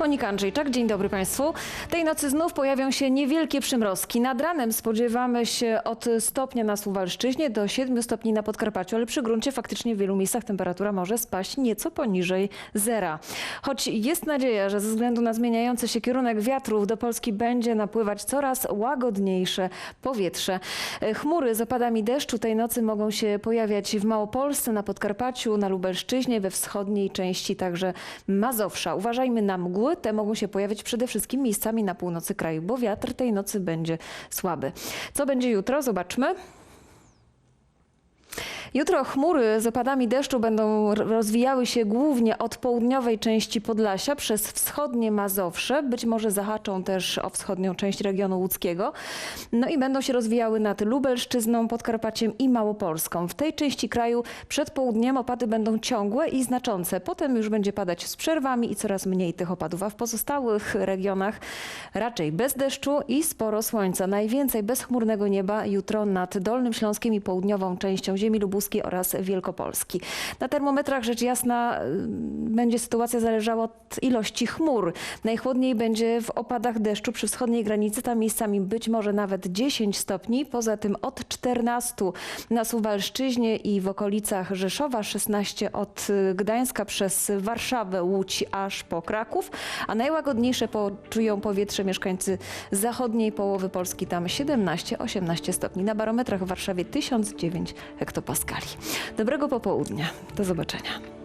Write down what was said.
Monika Andrzejczak, dzień dobry Państwu. Tej nocy znów pojawią się niewielkie przymrozki. Nad ranem spodziewamy się od stopnia na Suwalszczyźnie do 7 stopni na Podkarpaciu, ale przy gruncie faktycznie w wielu miejscach temperatura może spaść nieco poniżej zera. Choć jest nadzieja, że ze względu na zmieniający się kierunek wiatrów do Polski będzie napływać coraz łagodniejsze powietrze. Chmury z opadami deszczu tej nocy mogą się pojawiać w Małopolsce, na Podkarpaciu, na Lubelszczyźnie, we wschodniej części także Mazowsza. Uważajmy na mgły, te mogą się pojawić przede wszystkim miejscami na północy kraju, bo wiatr tej nocy będzie słaby. Co będzie jutro? Zobaczmy. Jutro chmury z opadami deszczu będą rozwijały się głównie od południowej części Podlasia przez wschodnie Mazowsze. Być może zahaczą też o wschodnią część regionu łódzkiego. No i będą się rozwijały nad Lubelszczyzną, Podkarpaciem i Małopolską. W tej części kraju przed południem opady będą ciągłe i znaczące. Potem już będzie padać z przerwami i coraz mniej tych opadów, a w pozostałych regionach raczej bez deszczu i sporo słońca. Najwięcej bezchmurnego nieba jutro nad Dolnym Śląskiem i południową częścią ziemi lubuskiej oraz Wielkopolski. Na termometrach rzecz jasna y, będzie sytuacja zależała od ilości chmur. Najchłodniej będzie w opadach deszczu przy wschodniej granicy, tam miejscami być może nawet 10 stopni. Poza tym od 14 na Suwalszczyźnie i w okolicach Rzeszowa, 16 od y, Gdańska przez Warszawę, Łódź aż po Kraków, a najłagodniejsze poczują powietrze mieszkańcy zachodniej połowy Polski, tam 17-18 stopni. Na barometrach w Warszawie 1009 hektopaskali. Dobrego popołudnia. Do zobaczenia.